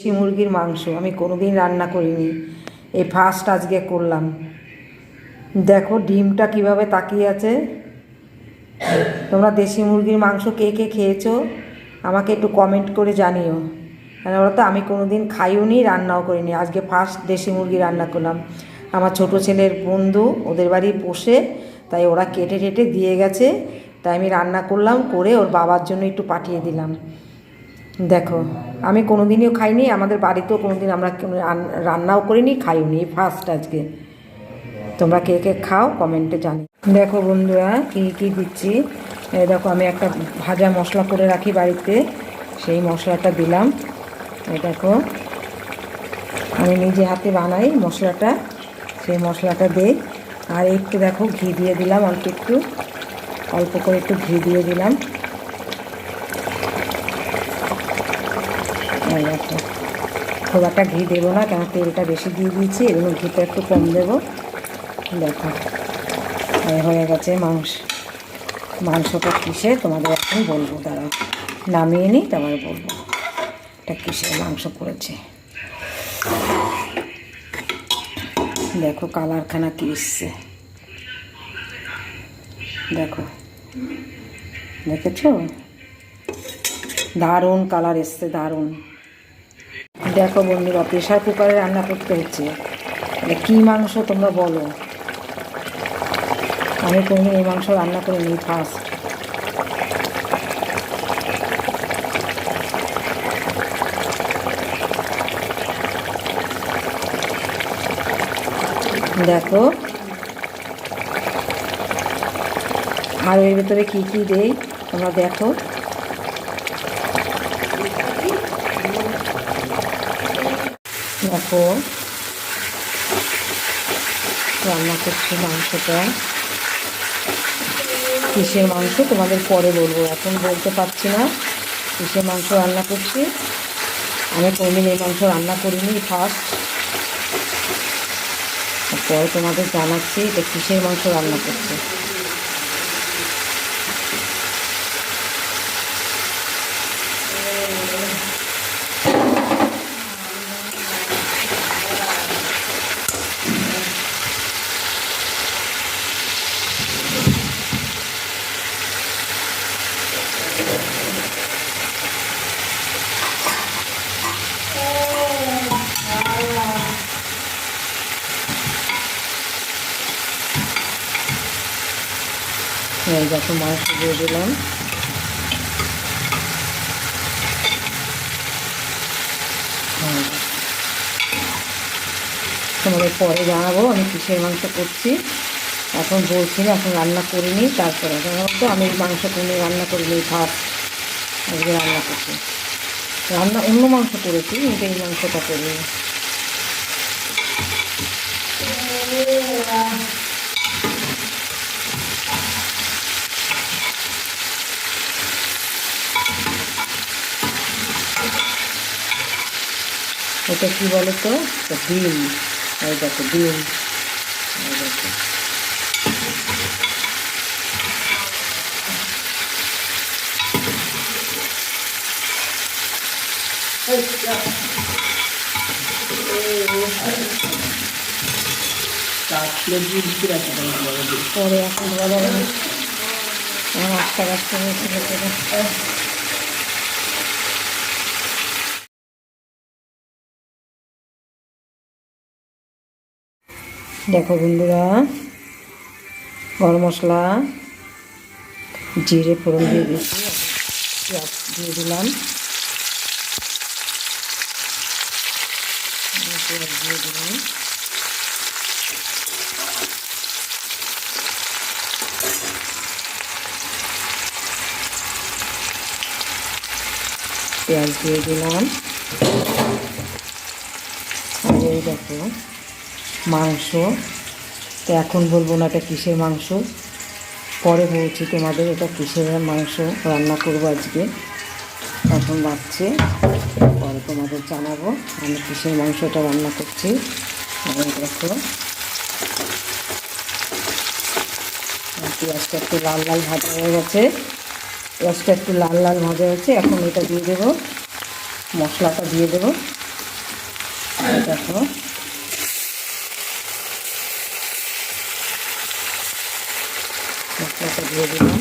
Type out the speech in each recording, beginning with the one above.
দেশি মুরগির মাংস, আমি কোনোদিন রান্না করিনি। এই ফার্স্ট আজকে করলাম। দেখো ডিমটা কীভাবে তাকিয়ে আছে। তোমরা দেশি মুরগির মাংস কে কে খেয়েছো, আমাকে একটু কমেন্ট করে জানিও। কেন বলো তো, আমি কোনো দিন খাইও নি রান্নাও করিনি। আজকে ফার্স্ট দেশি মুরগি রান্না করলাম। আমার ছোট ছেলের বন্ধু, ওদের বাড়ি পোষে, তাই ওরা কেটে টেটে দিয়ে গেছে। তাই আমি রান্না করলাম, করে ওর বাবার জন্য একটু পাঠিয়ে দিলাম। দেখো, আমি কোনোদিনও খাইনি, আমাদের বাড়িতেও কোনোদিন আমরা রান্নাও করিনি খাইও নি ফার্স্ট আজকে। তোমরা কে কে খাও কমেন্টে জানি। দেখো বন্ধুরা, কী কী দিচ্ছি। দেখো, আমি একটা ভাজা মশলা করে রাখি বাড়িতে, সেই মশলাটা দিলাম। দেখো, আমি নিজে হাতে বানাই মশলাটা, সেই মশলাটা দিই। আর একটু দেখো, ঘি দিয়ে দিলাম অল্প একটু, অল্প করে একটু ঘি দিয়ে দিলাম। দেখো খুব একটা ঘি দেবো না কেন তেলটা বেশি দিয়ে দিয়েছি এগুলো ঘিটা একটু কম দেবো। দেখো হয়ে গেছে মাংস। মাংসটা কিসে? তোমাদের এখন বলব, দাঁড়াও। নামিয়ে নিই, তারপরে বলব। এটা কিসের মাংস করেছে দেখো, কালারখানা কি এসছে। দেখো, দেখেছ? দারুণ কালার এসছে, দারুণ। দেখো বন্ধুরা প্রেশার কুকারে রান্না করতে হচ্ছে। এটা কী মাংস তোমরা বলো? আমি কোনোদিন এই মাংস রান্না করিনি ফার্স্ট দেখো। আর এর ভিতরে কী কী দেই, তোমরা দেখো। দেখো। রান্না করছি মাংসটা। কিসের মাংস তোমাদের পরে বলব। এখন বলতে পারছি না কিসের মাংস রান্না করছি। আমি কোনোদিন এই মাংস রান্না করিনি ফার্স্ট পরে তোমাদের জানাচ্ছি এটা কিসের মাংস রান্না করছি। এই দেখো মাংস দিয়ে দিলাম। হ্যাঁ। তোমাদের পরে জানাব, আমি কিসের মাংস করছি। এখন বলছি না, এখন রান্না করিনি, তারপরে তো আমি মাংস কোনো রান্না করিনি ভাত, আজকে রান্না করছি। রান্না অন্য মাংস করেছি, কিন্তু এই মাংসটা করিনি। এটা কি বলো তো ডিম। এই দেখো ডিম। পরে এখন বলো আমার আটটা বাচ্চা দেখো বন্ধুরা, গরম মশলা, জিরে, ফোড়ন দিয়ে দিয়েছি, পেঁয়াজ দিয়ে দিলাম। পেঁয়াজ দিয়ে দিলাম। পেঁয়াজ দিয়ে দিলাম। দেখো মাংস। তো এখন বলব না এটা কিসের মাংস। পরে বলছি তোমাদের এটা কিসের মাংস রান্না করব আজকে। এখন রাখছে পরে তোমাদের জানাব আমি কিসের মাংসটা রান্না করছি। দেখো। পেঁয়াজটা একটু লাল লাল ভাজা হয়ে গেছে। পেঁয়াজটা একটু লাল লাল ভাজা হয়েছে। এখন এটা দিয়ে দেবো। মশলাটা দিয়ে দেবো। দেখো। মশলাটা দিয়ে দিলাম।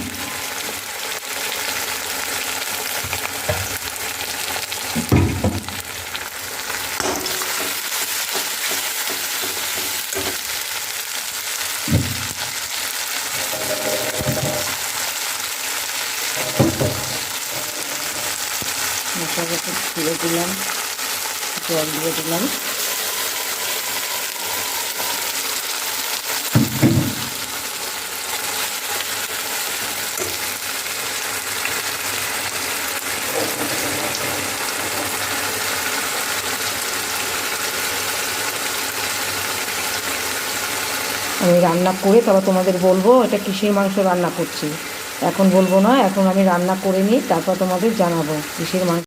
মশলাটাকে তুলে দিলাম জল দিয়ে দিলাম। আমি রান্না করে তারপর তোমাদের বলব, এটা কিসের মাংস রান্না করছি। এখন বলব না, এখন আমি রান্না করে নিই তারপর তোমাদের জানাব কিসের মাংস